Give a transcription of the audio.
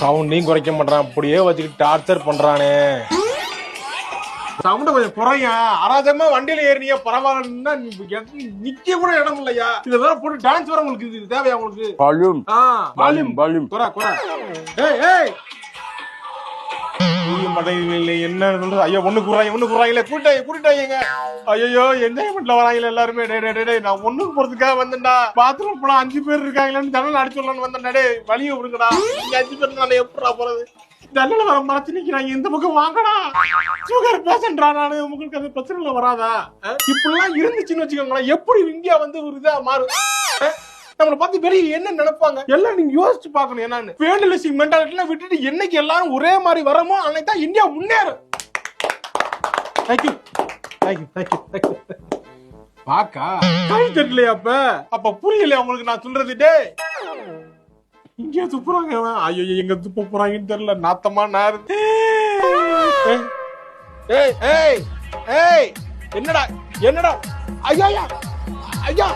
சவுண்டையும் குறைக்க மாட்டான் அப்படியே வச்சுக்கிட்டு டார்ச்சர் பண்றானே. சவுண்ட கொஞ்சம் குறையா. அராஜகமா வண்டியில ஏறினியா பரவாயில்லன்னா நிக்க கூட இடம் இல்லையா? இத வேற போட்டு டான்ஸ் வர உங்களுக்கு இது தேவையா உங்களுக்கு? வால்யூம் ஆ. வால்யூம் வால்யூம் குறை குறை. ஏய் ஏய். புரிய என்ன சொல்றது? ஐயோ ஒண்ணு குறாங்க ஒண்ணு குறாங்களே கூட்டாங்க கூட்டிட்டாங்க ஐயோ என்ஜாய்மெண்ட்ல வராங்களே எல்லாருமே. டே டே டே டேய் நான் ஒண்ணுக்கு போறதுக்காக வந்தேன்டா. பாத்ரூம் போல அஞ்சு பேர் இருக்காங்களேன்னு ஜன்னல் அடிச்சு சொல்லலாம்னு வந்தேன் டே வழியை விடுங்கடா. இங்க அஞ்சு பேர் நான் எப்படா போறது? ஜன்னல வர மறைச்சு நிக்கிறாங்க. இந்த பக்கம் வாங்கடா. சுகர் பேஷண்டா நானு. உங்களுக்கு அது பிரச்சனை வராதா? இப்படிலாம் இருந்துச்சுன்னு வச்சுக்கோங்களேன். எப்படி இந்தியா வந்து ஒரு இதா மாறும்? நம்மளை பார்த்து பெரிய என்ன நினைப்பாங்க? எல்லாம் நீங்க யோசிச்சு பார்க்கணும் என்னன்னு. பேண்டலிஸ்டிக் மென்டாலிட்டிலாம் விட்டுட்டு என்னைக்கு எல்லாரும் ஒரே மாதிரி வரமோ அன்னைக்கு தான் இந்தியா முன்னேறும். Thank you thank you thank you thank you பாக்கா. கை தெரியலையா அப்ப? அப்ப புரியலையா உங்களுக்கு நான் சொல்றது? டே இங்கே துப்புறாங்க அவன். ஐயோ எங்க துப்ப போறாங்கன்னு தெரியல. நாத்தமா நார். ஏய், ஏய் ஏய் ஏய். என்னடா? என்னடா? ஐயா ஐயா. ஐயா.